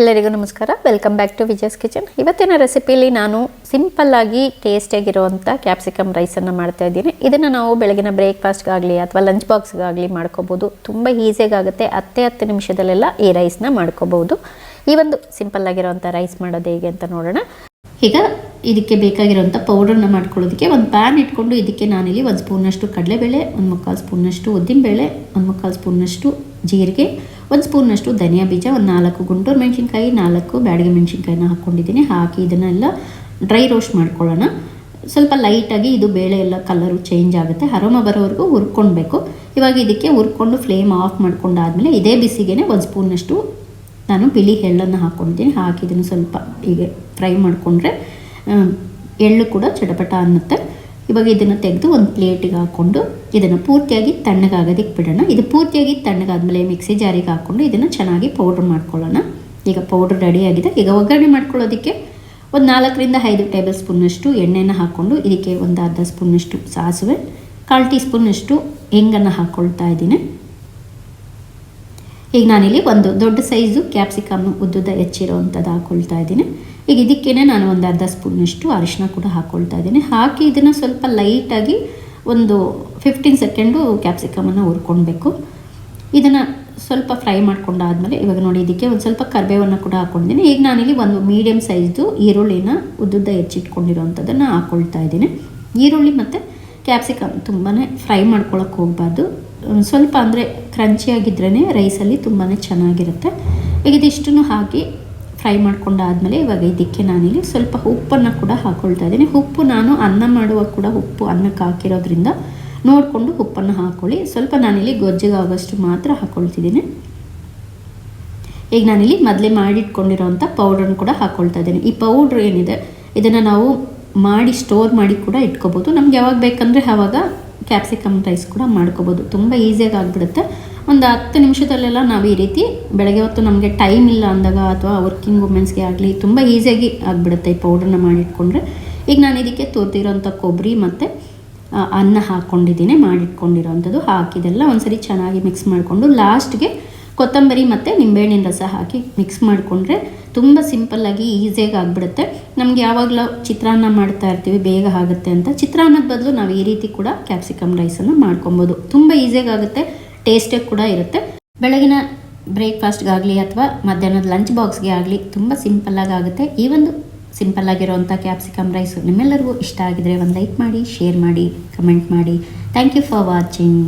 ಎಲ್ಲರಿಗೂ ನಮಸ್ಕಾರ. Welcome back to Vijaya's kitchen ಇವತ್ತಿನ ರೆಸಿಪಿಯಲ್ಲಿ ನಾನು ಸಿಂಪಲ್ಲಾಗಿ ಟೇಸ್ಟಿಯಾಗಿರುವಂಥ ಕ್ಯಾಪ್ಸಿಕಮ್ ರೈಸನ್ನು ಮಾಡ್ತಾ ಇದ್ದೀನಿ. ಇದನ್ನು ನಾವು ಬೆಳಗಿನ ಬ್ರೇಕ್ಫಾಸ್ಟ್ಗಾಗಲಿ ಅಥವಾ ಲಂಚ್ ಬಾಕ್ಸ್ಗಾಗಲಿ ಮಾಡ್ಕೋಬೋದು. ತುಂಬ ಈಸಿಯಾಗುತ್ತೆ ಹತ್ತೇ ಹತ್ತು ನಿಮಿಷದಲ್ಲೆಲ್ಲ ಈ ರೈಸ್ನ ಮಾಡ್ಕೋಬೋದು. ಈ ಒಂದು ಸಿಂಪಲ್ ಆಗಿರುವಂಥ ರೈಸ್ ಮಾಡೋದು ಹೇಗೆ ಅಂತ ನೋಡೋಣ. ಈಗ ಇದಕ್ಕೆ ಬೇಕಾಗಿರುವಂಥ ಪೌಡರ್ನ ಮಾಡ್ಕೊಳ್ಳೋದಕ್ಕೆ ಒಂದು ಪ್ಯಾನ್ ಇಟ್ಕೊಂಡು ಇದಕ್ಕೆ ನಾನಿಲ್ಲಿ ಒಂದು ಸ್ಪೂನಷ್ಟು ಕಡಲೆಬೇಳೆ, ಒಂದು ಮುಕ್ಕಾಲು ಸ್ಪೂನಷ್ಟು ಉದ್ದಿನಬೇಳೆ, ಒಂದು ಮುಕ್ಕಾಲು ಸ್ಪೂನಷ್ಟು ಜೀರಿಗೆ ಒಂದು ಸ್ಪೂನಷ್ಟು ಧನಿಯಾ ಬೀಜ, ಒಂದು ನಾಲ್ಕು ಗುಂಟೂರು ಮೆಣಸಿನ್ಕಾಯಿ, ನಾಲ್ಕು ಬ್ಯಾಡಗೆ ಮೆಣಸಿನ್ಕಾಯಿನ ಹಾಕ್ಕೊಂಡಿದ್ದೀನಿ. ಹಾಕಿ ಇದನ್ನೆಲ್ಲ ಡ್ರೈ ರೋಸ್ಟ್ ಮಾಡ್ಕೊಳ್ಳೋಣ. ಸ್ವಲ್ಪ ಲೈಟಾಗಿ ಇದು ಬೇಳೆ ಎಲ್ಲ ಕಲರು ಚೇಂಜ್ ಆಗುತ್ತೆ. ಅರೋಮ ಬರೋವರೆಗೂ ಹುರ್ಕೊಳ್ಬೇಕು. ಇವಾಗ ಇದಕ್ಕೆ ಹುರ್ಕೊಂಡು ಫ್ಲೇಮ್ ಆಫ್ ಮಾಡ್ಕೊಂಡಾದ್ಮೇಲೆ ಇದೇ ಬಿಸಿಗೆ ಒಂದು ಸ್ಪೂನಷ್ಟು ನಾನು ಬಿಳಿ ಎಳ್ಳನ್ನು ಹಾಕ್ಕೊಂಡಿದ್ದೀನಿ. ಹಾಕಿ ಸ್ವಲ್ಪ ಹೀಗೆ ಫ್ರೈ ಮಾಡಿಕೊಂಡ್ರೆ ಎಳ್ಳು ಕೂಡ ಚಟಪಟ ಅನ್ನುತ್ತೆ. ಇವಾಗ ಇದನ್ನು ತೆಗೆದು ಒಂದು ಪ್ಲೇಟಿಗೆ ಹಾಕ್ಕೊಂಡು ಇದನ್ನು ಪೂರ್ತಿಯಾಗಿ ತಣ್ಣಗಾಗೋದಕ್ಕೆ ಬಿಡೋಣ ಇದು ಪೂರ್ತಿಯಾಗಿ ತಣ್ಣಗಾದ್ಮೇಲೆ ಮಿಕ್ಸಿ ಜಾರಿಗೆ ಹಾಕ್ಕೊಂಡು ಇದನ್ನು ಚೆನ್ನಾಗಿ ಪೌಡ್ರ್ ಮಾಡ್ಕೊಳ್ಳೋಣ. ಈಗ ಪೌಡ್ರ್ ರೆಡಿಯಾಗಿದೆ ಈಗ ಒಗ್ಗರಣೆ ಮಾಡ್ಕೊಳ್ಳೋದಕ್ಕೆ ಒಂದು ನಾಲ್ಕರಿಂದ ಐದು ಟೇಬಲ್ ಸ್ಪೂನಷ್ಟು ಎಣ್ಣೆನ ಹಾಕ್ಕೊಂಡು ಇದಕ್ಕೆ ಒಂದು ಅರ್ಧ ಸ್ಪೂನಷ್ಟು ಸಾಸಿವೆ, ಕಾಲು ಟೀ ಸ್ಪೂನಷ್ಟು ಹೆಂಗನ್ನು ಹಾಕ್ಕೊಳ್ತಾ ಇದ್ದೀನಿ. ಈಗ ನಾನಿಲ್ಲಿ ಒಂದು ದೊಡ್ಡ ಸೈಜು ಕ್ಯಾಪ್ಸಿಕಮ್ ಉದ್ದುದ ಹೆಚ್ಚಿರೋವಂಥದ್ದು ಹಾಕ್ಕೊಳ್ತಾ ಇದ್ದೀನಿ. ಈಗ ಇದಕ್ಕೇನೆ ನಾನು ಒಂದು ಅರ್ಧ ಸ್ಪೂನಷ್ಟು ಅರಿಶಿನ ಕೂಡ ಹಾಕ್ಕೊಳ್ತಾ ಇದ್ದೀನಿ. ಹಾಕಿ ಇದನ್ನು ಸ್ವಲ್ಪ ಲೈಟಾಗಿ ಒಂದು ಫಿಫ್ಟೀನ್ ಸೆಕೆಂಡು ಕ್ಯಾಪ್ಸಿಕಮನ್ನು ಹುರ್ಕೊಳ್ಬೇಕು. ಇದನ್ನು ಸ್ವಲ್ಪ ಫ್ರೈ ಮಾಡ್ಕೊಂಡಾದಮೇಲೆ ಇವಾಗ ನೋಡಿ ಇದಕ್ಕೆ ಒಂದು ಸ್ವಲ್ಪ ಕರಿಬೇವನ್ನು ಕೂಡ ಹಾಕ್ಕೊಂಡಿದ್ದೀನಿ ಈಗ ನಾನಿಲ್ಲಿ ಒಂದು ಮೀಡಿಯಮ್ ಸೈಜ್ದು ಈರುಳ್ಳಿನ ಉದ್ದುದ್ದ ಹೆಚ್ಚಿಟ್ಕೊಂಡಿರೋವಂಥದ್ದನ್ನು ಹಾಕ್ಕೊಳ್ತಾ ಇದ್ದೀನಿ. ಈರುಳ್ಳಿ ಮತ್ತು ಕ್ಯಾಪ್ಸಿಕಮ್ ತುಂಬಾ ಫ್ರೈ ಮಾಡ್ಕೊಳಕ್ಕೆ ಹೋಗ್ಬಾರ್ದು. ಸ್ವಲ್ಪ ಅಂದರೆ ಕ್ರಂಚಿಯಾಗಿದ್ರೇ ರೈಸಲ್ಲಿ ತುಂಬಾ ಚೆನ್ನಾಗಿರುತ್ತೆ. ಈಗ ಇದಿಷ್ಟನ್ನು ಹಾಕಿ ಫ್ರೈ ಮಾಡ್ಕೊಂಡಾದ್ಮೇಲೆ ಇವಾಗ ಇದಕ್ಕೆ ನಾನಿಲ್ಲಿ ಸ್ವಲ್ಪ ಉಪ್ಪನ್ನು ಕೂಡ ಹಾಕ್ಕೊಳ್ತಾ ಇದ್ದೀನಿ. ಉಪ್ಪು ನಾನು ಅನ್ನ ಮಾಡುವಾಗ ಕೂಡ ಉಪ್ಪು ಅನ್ನಕ್ಕೆ ಹಾಕಿರೋದ್ರಿಂದ ನೋಡಿಕೊಂಡು ಉಪ್ಪನ್ನು ಹಾಕ್ಕೊಳ್ಳಿ ಸ್ವಲ್ಪ ನಾನಿಲ್ಲಿ ಗೊಜ್ಜಿಗೆ ಆಗೋಷ್ಟು ಮಾತ್ರ ಹಾಕ್ಕೊಳ್ತಿದ್ದೀನಿ ಈಗ ನಾನಿಲ್ಲಿ ಮೊದಲೇ ಮಾಡಿಟ್ಕೊಂಡಿರೋಂಥ ಪೌಡ್ರನ್ನು ಕೂಡ ಹಾಕ್ಕೊಳ್ತಾ ಇದ್ದೀನಿ. ಈ ಪೌಡ್ರ್ ಏನಿದೆ, ಇದನ್ನು ನಾವು ಮಾಡಿ ಸ್ಟೋರ್ ಮಾಡಿ ಕೂಡ ಇಟ್ಕೋಬೋದು. ನಮ್ಗೆ ಯಾವಾಗ ಬೇಕಂದರೆ ಆವಾಗ ಕ್ಯಾಪ್ಸಿಕಮ್ ರೈಸ್ ಕೂಡ ಮಾಡ್ಕೋಬೋದು. ತುಂಬ ಈಸಿಯಾಗಿ ಆಗಿಬಿಡುತ್ತೆ. ಒಂದು ಹತ್ತು ನಿಮಿಷದಲ್ಲೆಲ್ಲ ನಾವು ಈ ರೀತಿ ಬೆಳಗ್ಗೆ ಹೊತ್ತು ನಮಗೆ ಟೈಮ್ ಇಲ್ಲ ಅಂದಾಗ ಅಥವಾ ವರ್ಕಿಂಗ್ ವುಮೆನ್ಸ್ಗೆ ಆಗಲಿ, ತುಂಬ ಈಸಿಯಾಗಿ ಆಗಿಬಿಡುತ್ತೆ ಈ ಪೌಡ್ರನ್ನ ಮಾಡಿಟ್ಕೊಂಡ್ರೆ. ಈಗ ನಾನು ಇದಕ್ಕೆ ತೋರ್ತಿರೋಂಥ ಕೊಬ್ಬರಿ ಮತ್ತು ಅನ್ನ ಹಾಕ್ಕೊಂಡಿದ್ದೀನಿ ಮಾಡಿಟ್ಕೊಂಡಿರೋವಂಥದ್ದು ಹಾಕಿದೆಲ್ಲ ಒಂದ್ಸರಿ ಚೆನ್ನಾಗಿ ಮಿಕ್ಸ್ ಮಾಡಿಕೊಂಡು ಲಾಸ್ಟ್ಗೆ ಕೊತ್ತಂಬರಿ ಮತ್ತು ನಿಂಬೆಹಣ್ಣಿನ ರಸ ಹಾಕಿ ಮಿಕ್ಸ್ ಮಾಡಿಕೊಂಡ್ರೆ ತುಂಬ ಸಿಂಪಲ್ಲಾಗಿ ಈಸಿಯಾಗಿ ಆಗಿಬಿಡುತ್ತೆ. ನಮ್ಗೆ ಯಾವಾಗಲೂ ಚಿತ್ರಾನ್ನ ಮಾಡ್ತಾ ಇರ್ತೀವಿ, ಬೇಗ ಆಗುತ್ತೆ ಅಂತ. ಚಿತ್ರಾನ್ನದ ಬದಲು ನಾವು ಈ ರೀತಿ ಕೂಡ ಕ್ಯಾಪ್ಸಿಕಮ್ ರೈಸನ್ನು ಮಾಡ್ಕೊಬೋದು. ತುಂಬ ಈಸಿಯಾಗಿ ಆಗುತ್ತೆ. ಟೇಸ್ಟಾಗಿ ಕೂಡ ಇರುತ್ತೆ. ಬೆಳಗಿನ ಬ್ರೇಕ್ಫಾಸ್ಟ್ಗಾಗಲಿ ಅಥವಾ ಮಧ್ಯಾಹ್ನದ ಲಂಚ್ ಬಾಕ್ಸ್ಗೆ ಆಗಲಿ ತುಂಬ ಸಿಂಪಲ್ಲಾಗಿ ಆಗುತ್ತೆ. ಈ ಒಂದು ಸಿಂಪಲ್ ಆಗಿರೋವಂಥ ಕ್ಯಾಪ್ಸಿಕಮ್ ರೈಸು ನಿಮ್ಮೆಲ್ಲರಿಗೂ ಇಷ್ಟ ಆಗಿದರೆ ಒಂದು ಲೈಕ್ ಮಾಡಿ ಶೇರ್ ಮಾಡಿ ಕಮೆಂಟ್ ಮಾಡಿ. Thank you for watching